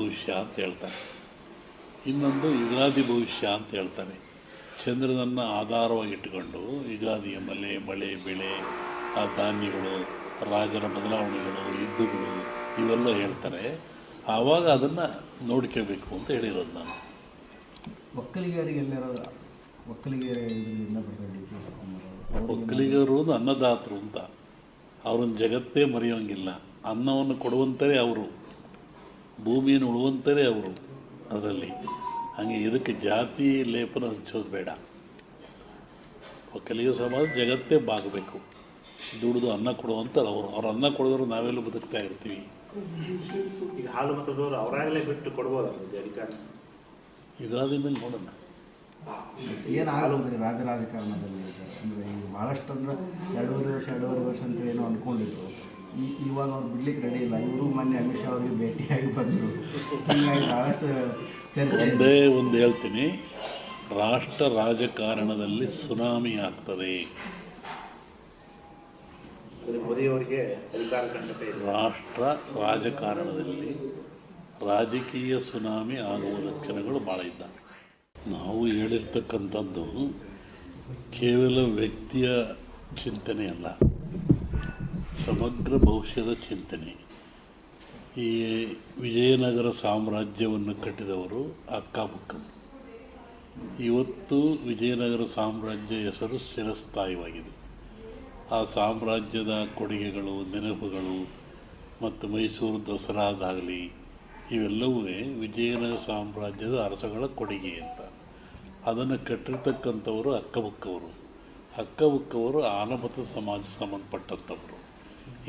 ಭವಿಷ್ಯ ಅಂತ ಹೇಳ್ತಾರೆ. ಇನ್ನೊಂದು ಯುಗಾದಿ ಭವಿಷ್ಯ ಅಂತ ಹೇಳ್ತಾರೆ. ಚಂದ್ರನನ್ನು ಆಧಾರವಾಗಿ ಇಟ್ಟುಕೊಂಡು ಯುಗಾದಿಯ ಮಲೆ ಮಳೆ ಬೆಳೆ ಆ ಧಾನ್ಯಗಳು ರಾಜರ ಬದಲಾವಣೆಗಳು ಯುದ್ಧಗಳು ಇವೆಲ್ಲ ಹೇಳ್ತಾರೆ. ಆವಾಗ ಅದನ್ನು ನೋಡ್ಕೋಬೇಕು ಅಂತ ಹೇಳಿರೋದು ನಾನು. ಒಕ್ಕಲಿಗರಿಗೆಲ್ಲರೂ ಒಕ್ಕಲಿಗರ ಇದರಿಂದ ಬರ್ತಾರೆ ಡಿ ಕೆ ಶಿವಕುಮಾರ್ ಅವರು ಒಕ್ಕಲಿಗರು ಅನ್ನದಾತರು ಅಂತ. ಅವ್ರನ್ನ ಜಗತ್ತೇ ಮರೆಯೋಂಗಿಲ್ಲ. ಅನ್ನವನ್ನು ಕೊಡುವಂಥರೇ ಅವರು. ಭೂಮಿಯನ್ನು ಉಳುವಂತಾರೆ ಅವರು ಅದರಲ್ಲಿ. ಹಾಗೆ ಇದಕ್ಕೆ ಜಾತಿ ಲೇಪನ ಹಂಚೋದು ಬೇಡ. ಒಕ್ಕಲಿಗ ಸಮಾಜ ಜಗತ್ತೇ ಬಾಗಬೇಕು. ದುಡಿದು ಅನ್ನ ಕೊಡುವಂತಾರೆ ಅವರು. ಅವ್ರು ಅನ್ನ ಕೊಡೋದ್ರೆ ನಾವೆಲ್ಲ ಬದುಕ್ತಾ ಇರ್ತೀವಿ. ಈಗ ಹಾಲು ಮತದವರು ಅವರಾಗಲೇ ಬಿಟ್ಟು ಕೊಡ್ಬೋದಲ್ಲ ಅಧಿಕಾರ? ಯುಗಾದಿ ಮೇಲೆ ನೋಡೋಣ. ರಾಜ ರಾಜಕಾರಣದಲ್ಲಿ ಈಗ ಅಂದರೆ ಈಗ ಭಾಳಷ್ಟು ಅಂದ್ರೆ ಎರಡೂವರೆ ವರ್ಷ ಎರಡೂವರೆ ವರ್ಷ ಅಂತ ಏನೋ ಅಂದ್ಕೊಂಡಿದ್ರು ಇವಾಗ ಅವ್ರು ಬಿಡ್ಲಿಕ್ಕೆ ರೆಡಿ ಇಲ್ಲ. ಇವರು ಮೊನ್ನೆ ಅಮಿತ್ ಶಾ ಅವರಿಗೆ ಭೇಟಿಯಾಗಿ ಬಂದರು. ಹೀಗಾಗಿ ಭಾಳಷ್ಟು ಚರ್ಚೆ ಒಂದೇ ಒಂದು ಹೇಳ್ತೀನಿ. ರಾಷ್ಟ್ರ ರಾಜಕಾರಣದಲ್ಲಿ ಸುನಾಮಿ ಆಗ್ತದೆ. ಮೋದಿಯವರಿಗೆ ರಾಷ್ಟ್ರ ರಾಜಕಾರಣದಲ್ಲಿ ರಾಜಕೀಯ ಸುನಾಮಿ ಆಗುವ ಲಕ್ಷಣಗಳು ಭಾಳ ಇದ್ದಾವೆ. ನಾವು ಹೇಳಿರ್ತಕ್ಕಂಥದ್ದು ಕೇವಲ ವ್ಯಕ್ತಿಯ ಚಿಂತನೆ ಅಲ್ಲ. ಸಮಗ್ರ ಭವಿಷ್ಯದ ಚಿಂತನೆ. ಈ ವಿಜಯನಗರ ಸಾಮ್ರಾಜ್ಯವನ್ನು ಕಟ್ಟಿದವರು ಅಕ್ಕಪಕ್ಕ ಇವತ್ತು ವಿಜಯನಗರ ಸಾಮ್ರಾಜ್ಯ ಹೆಸರು ಸ್ಥಿರಸ್ಥಾಯವಾಗಿದೆ. ಆ ಸಾಮ್ರಾಜ್ಯದ ಕೊಡುಗೆಗಳು, ನೆನಪುಗಳು ಮತ್ತು ಮೈಸೂರು ದಸರಾದಾಗಲಿ ಇವೆಲ್ಲವೂ ವಿಜಯನಗರ ಸಾಮ್ರಾಜ್ಯದ ಅರಸಗಳ ಕೊಡುಗೆ ಅಂತ. ಅದನ್ನು ಕಟ್ಟಿರ್ತಕ್ಕಂಥವರು ಅಕ್ಕಬುಕ್ಕವರು. ಅಕ್ಕಬುಕ್ಕವರು ಆನಮತ ಸಮಾಜ ಸಂಬಂಧಪಟ್ಟಂಥವರು.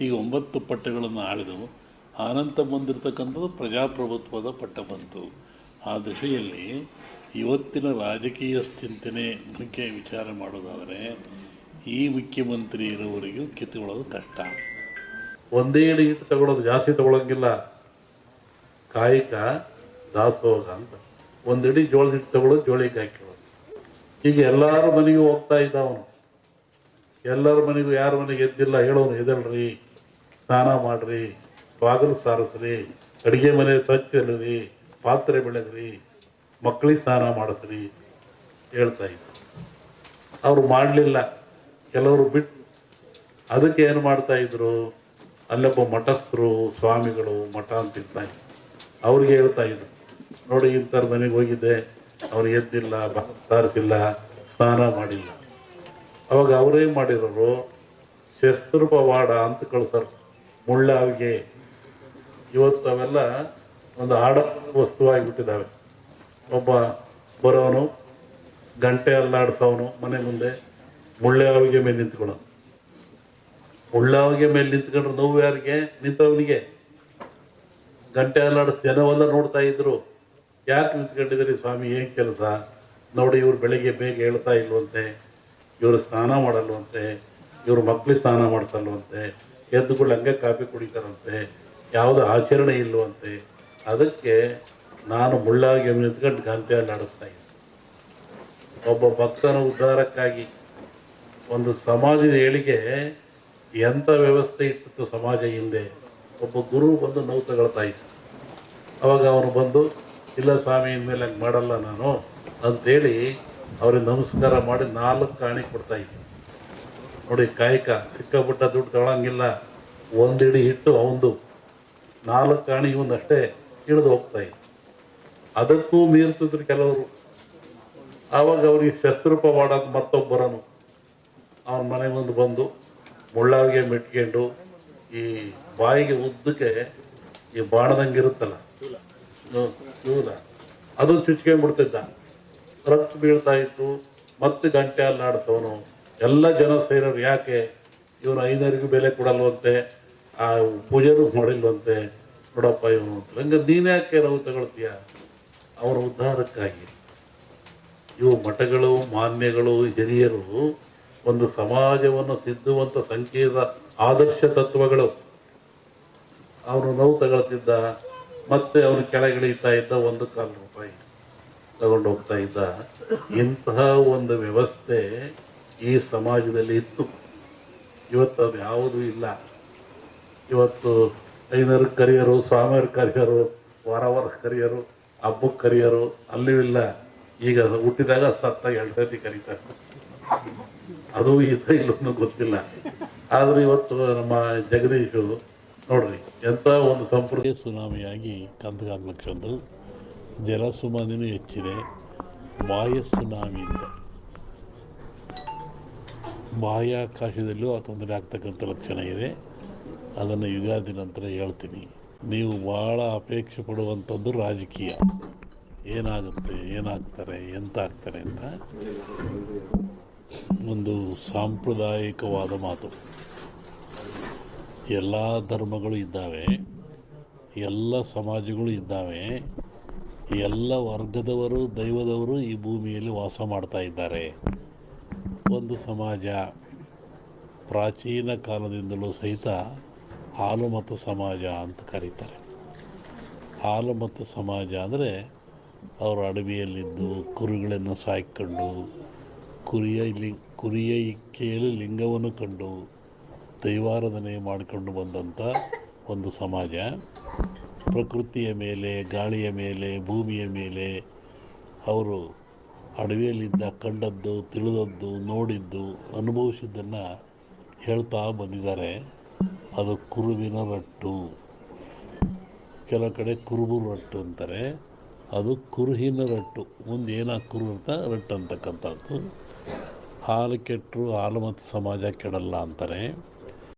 ಈಗ ಒಂಬತ್ತು ಪಟ್ಟಗಳನ್ನು ಆಳಿದವು. ಆನಂತ ಬಂದಿರತಕ್ಕಂಥದ್ದು ಪ್ರಜಾಪ್ರಭುತ್ವದ ಪಟ್ಟ ಬಂತು. ಆ ದಿಶೆಯಲ್ಲಿ ಇವತ್ತಿನ ರಾಜಕೀಯ ಚಿಂತನೆ ಬಗ್ಗೆ ವಿಚಾರ ಮಾಡೋದಾದರೆ ಈ ಮುಖ್ಯಮಂತ್ರಿ ಇರೋವರೆಗೂ ಕಿತ್ತುಕೊಳ್ಳೋದು ಕಷ್ಟ. ಒಂದೇ ಹಿಟ್ಟು ತಗೊಳ್ಳೋದು ಜಾಸ್ತಿ ತಗೊಳಂಗಿಲ್ಲ. ಕಾಯಕ, ದಾಸೋಹ ಅಂತ. ಒಂದಿಡಿ ಜೋಳದ ಹಿಟ್ಟು ತಗೊಳ್ಳೋದು ಜೋಳಿಗೆ ಹಾಕಿರೋದು ಈಗ ಎಲ್ಲಾರ ಮನೆಗೂ ಹೋಗ್ತಾ ಇದ್ದ ಅವನು ಎಲ್ಲರ ಮನೆಗೂ ಯಾರ ಮನೆಗೆ ಎದ್ದಿಲ್ಲ ಹೇಳೋನು ಎದಳ್ರಿ ಸ್ನಾನ ಮಾಡ್ರಿ, ಬಾಗಿಲು ಸಾರಿಸ್ರಿ, ಅಡುಗೆ ಮನೆ ಸ್ವಚ್ಛ ಇಲ್ಲರಿ ಪಾತ್ರೆ ಬೆಳೆದ್ರಿ ಮಕ್ಕಳಿಗೆ ಸ್ನಾನ ಮಾಡಿಸ್ರಿ ಹೇಳ್ತಾ ಇದ್ದ ಅವರು ಮಾಡಲಿಲ್ಲ. ಕೆಲವರು ಬಿಟ್ಟು ಅದಕ್ಕೆ ಏನು ಮಾಡ್ತಾ ಇದ್ರು? ಅಲ್ಲೊಬ್ಬ ಮಠಸ್ಥರು, ಸ್ವಾಮಿಗಳು ಮಠ ಅಂತ ಇರ್ತಾರೆ ಅವ್ರಿಗೆ ಹೇಳ್ತಾ ಇದ್ರು. ನೋಡಿ, ಇಂಥವ್ರ ಮನೆಗೆ ಹೋಗಿದ್ದೆ. ಅವ್ರು ಎದ್ದಿಲ್ಲ ಸಾರಿಸಿಲ್ಲ, ಸ್ನಾನ ಮಾಡಿಲ್ಲ. ಅವಾಗ ಅವರೇನು ಮಾಡಿರೋರು ಶಸ್ತ್ರ ಪವಾಡ ಅಂತ ಕಳ್ಸರು. ಮುಳ್ಳಾವಿಗೆ ಇವತ್ತು ಅವೆಲ್ಲ ಒಂದು ಆಡ ವಸ್ತುವಾಗಿಬಿಟ್ಟಿದ್ದಾವೆ. ಒಬ್ಬ ಬರೋನು, ಗಂಟೆ ಅಲ್ಲಾಡಿಸೋನು, ಮನೆ ಮುಂದೆ ಮುಳ್ಳಾವಿಗೆ ಮೇಲೆ ನಿಂತ್ಕೊಳ್ಳೋನು. ಮುಳ್ಳಾವಿಗೆ ಮೇಲೆ ನಿಂತ್ಕೊಂಡ್ರೆ ನೋವು ಯಾರಿಗೆ? ನಿಂತವನಿಗೆ. ಗಂಟೆ ಅಲ್ಲಾಡಿಸ್ ಜನವೆಲ್ಲ ನೋಡ್ತಾ ಇದ್ರು. ಯಾಕೆ ನಿಂತ್ಕೊಂಡಿದ್ದೀರಿ ಸ್ವಾಮಿ? ಏನು ಕೆಲಸ? ನೋಡಿ, ಇವ್ರು ಬೆಳಿಗ್ಗೆ ಬೇಗ ಹೇಳ್ತಾ ಇಲ್ವಂತೆ. ಇವರು ಸ್ನಾನ ಮಾಡಲ್ವಂತೆ. ಇವ್ರ ಮಕ್ಕಳಿಗೆ ಸ್ನಾನ ಮಾಡಿಸಲ್ವಂತೆ. ಎದ್ದುಗಳು ಹಂಗೆ ಕಾಫಿ ಕುಡಿತಾರಂತೆ, ಯಾವುದು ಆಚರಣೆ ಇಲ್ಲವಂತೆ, ಅದಕ್ಕೆ ನಾನು ಮುಳ್ಳಾಗಿ ನಿಂತ್ಕೊಂಡು ಗಂಟೆ ಅಲ್ಲಾಡಿಸ್ತಾ ಇದ್ದೆ. ಒಬ್ಬ ಭಕ್ತನ ಉದ್ಧಾರಕ್ಕಾಗಿ ಒಂದು ಸಮಾಜದ ಏಳಿಗೆ ಎಂಥ ವ್ಯವಸ್ಥೆ ಇಟ್ಟಿತ್ತು ಸಮಾಜ ಹಿಂದೆ? ಒಬ್ಬ ಗುರು ಬಂದು ನೋವು ತಗೊಳ್ತಾ ಇದ್ದ. ಅವಾಗ ಅವನು ಬಂದು, ಇಲ್ಲ ಸ್ವಾಮಿ, ಇನ್ಮೇಲೆ ಹಂಗೆ ಮಾಡಲ್ಲ ನಾನು ಅಂತೇಳಿ ಅವ್ರಿಗೆ ನಮಸ್ಕಾರ ಮಾಡಿ ನಾಲ್ಕು ಕಾಣಿ ಕೊಡ್ತಾ ಇದ್ದ. ನೋಡಿ, ಕಾಯಕ, ಸಿಕ್ಕಾಪಟ್ಟ ದುಡ್ಡು ತಗೊಳಂಗಿಲ್ಲ. ಒಂದಿಡಿ ಹಿಟ್ಟು ಅವಂದು. ನಾಲ್ಕು ಕಾಣಿ ಇವನ್ನಷ್ಟೇ ಇಳಿದು ಹೋಗ್ತಾ ಇತ್ತು ಅದಕ್ಕೂ ಮೀರ್ತಿದ್ರು ಕೆಲವರು. ಆವಾಗ ಅವ್ರಿಗೆ ಶಸ್ತ್ರೂಪ ಮಾಡೋದು ಮತ್ತೊಬ್ಬರನು. ಅವನ ಮನೆ ಮುಂದೆ ಬಂದು ಮುಳ್ಳಾವಿಗೆ ಮೆಟ್ಕೊಂಡು ಈ ಬಾಯಿಗೆ ಉದ್ದಕ್ಕೆ ಈ ಬಾಣದಂಗಿರುತ್ತಲ್ಲ ಶೂಲ ಅದು ಚುಚ್ಕೊಂಡ್ಬಿಡ್ತಿದ್ದ. ರಕ್ತ ಬೀಳ್ತಾ ಇತ್ತು. ಮತ್ತೆ ಗಂಟೆ ಅಲ್ಲಾಡಿಸೋನು ಎಲ್ಲ ಜನ ಸೇರೋರು ಯಾಕೆ? ಇವನು ಐನರಿಗೂ ಬೆಲೆ ಕೊಡಲ್ವಂತೆ, ಆ ಪೂಜೆನೂ ಮಾಡಿಲ್ವಂತೆ. ನೋಡಪ್ಪ ಇವನು ಅಂತ. ಹಂಗೆ ನೀನು ಯಾಕೆ ನಾವು ತಗೊಳ್ತೀಯ? ಅವರ ಉದ್ಧಾರಕ್ಕಾಗಿ. ಇವು ಮಠಗಳು, ಮಾನ್ಯಗಳು, ಹಿರಿಯರು ಒಂದು ಸಮಾಜವನ್ನು ಸಿದ್ಧುವಂತ ಸಂಕೀರ್ಣ ಆದರ್ಶ ತತ್ವಗಳು. ಅವನು ನೋವು ತಗೊಳ್ತಿದ್ದ, ಮತ್ತೆ ಅವನು ಕೆಳಗಿಳಿತಾ ಇದ್ದ ಒಂದು ಕಾಲು ರೂಪಾಯಿ ತಗೊಂಡು ಹೋಗ್ತಾ ಇದ್ದ. ಇಂತಹ ಒಂದು ವ್ಯವಸ್ಥೆ ಈ ಸಮಾಜದಲ್ಲಿ ಇತ್ತು. ಇವತ್ತು ಅದು ಯಾವುದೂ ಇಲ್ಲ. ಇವತ್ತು ಐನರ್ ಕರಿಯರು, ಸ್ವಾಮಿಯರ್ ಕರಿಯರು ವಾರ ವಾರ ಕರಿಯರು, ಹಬ್ಬಕ್ಕೆ ಕರಿಯರು ಅಲ್ಲೂ ಇಲ್ಲ. ಈಗ ಹುಟ್ಟಿದಾಗ ಸತ್ತ ಎರಡು ಸತಿ ಕರೀತಾರೆ. ಅದು ಇದು ಇಲ್ಲೂ ಗೊತ್ತಿಲ್ಲ. ಆದರೆ ಇವತ್ತು ನಮ್ಮ ಜಗದೀಶು ನೋಡ್ರಿ ಎಂತ ಒಂದು ಸಂಪ್ರದಾಯ. ಸುನಾಮಿಯಾಗಿ ಕಂದಗಾಗ್ಲಕ್ಕಂದು ಜಲಸುಮಾನಿನೂ ಹೆಚ್ಚಿದೆ ವಾಯು ಸುನಾಮಿಯಿಂದ ಬಾಹ್ಯಾಕಾಶದಲ್ಲೂ ಆ ತೊಂದರೆ ಆಗ್ತಕ್ಕಂಥ ಲಕ್ಷಣ ಇದೆ. ಅದನ್ನು ಯುಗಾದಿ ನಂತರ ಹೇಳ್ತೀನಿ. ನೀವು ಭಾಳ ಅಪೇಕ್ಷೆ ಪಡುವಂಥದ್ದು ರಾಜಕೀಯ. ಏನಾಗುತ್ತೆ, ಏನಾಗ್ತಾರೆ ಎಂತ ಆಗ್ತಾರೆ ಅಂತ ಒಂದು ಸಾಂಪ್ರದಾಯಿಕವಾದ ಮಾತು. ಎಲ್ಲ ಧರ್ಮಗಳು ಇದ್ದಾವೆ, ಎಲ್ಲ ಸಮಾಜಗಳು ಇದ್ದಾವೆ, ಎಲ್ಲ ವರ್ಗದವರು, ದೈವದವರು ಈ ಭೂಮಿಯಲ್ಲಿ ವಾಸ ಮಾಡ್ತಾ ಇದ್ದಾರೆ. ಒಂದು ಸಮಾಜ ಪ್ರಾಚೀನ ಕಾಲದಿಂದಲೂ ಸಹಿತ ಹಾಲು ಮತ್ತು ಸಮಾಜ ಅಂತ ಕರೀತಾರೆ. ಹಾಲು ಮತ್ತು ಸಮಾಜ ಅಂದರೆ ಅವರು ಅಡವಿಯಲ್ಲಿದ್ದು, ಕುರಿಗಳನ್ನು ಸಾಯ್ಕೊಂಡು, ಕುರಿಯ ಲಿ, ಕುರಿಯ ಇಕ್ಕೆಯಲ್ಲಿ ಲಿಂಗವನ್ನು ಕಂಡು ದೈವಾರಾಧನೆ ಮಾಡಿಕೊಂಡು ಬಂದಂಥ ಒಂದು ಸಮಾಜ. ಪ್ರಕೃತಿಯ ಮೇಲೆ, ಗಾಳಿಯ ಮೇಲೆ, ಭೂಮಿಯ ಮೇಲೆ ಅವರು ಅಡವಿಯಲ್ಲಿದ್ದ ಕಂಡದ್ದು, ತಿಳಿದದ್ದು, ನೋಡಿದ್ದು, ಅನುಭವಿಸಿದ್ದನ್ನು ಹೇಳ್ತಾ ಬಂದಿದ್ದಾರೆ. ಅದು ಕುರುವಿನ ರಟ್ಟು. ಕೆಲವು ಕಡೆ ಕುರುಬು ರಟ್ಟು ಅಂತಾರೆ. ಅದು ಕುರುಹಿನ ರಟ್ಟು. ಮುಂದೆ ಏನಾ ಕುರು ಅಂತ ರಟ್ಟು ಅಂತಕ್ಕಂಥದ್ದು. ಹಾಲು ಕೆಟ್ಟರು ಹಾಲು ಮತ್ತು ಸಮಾಜ ಕೆಡಲ್ಲ ಅಂತಾರೆ.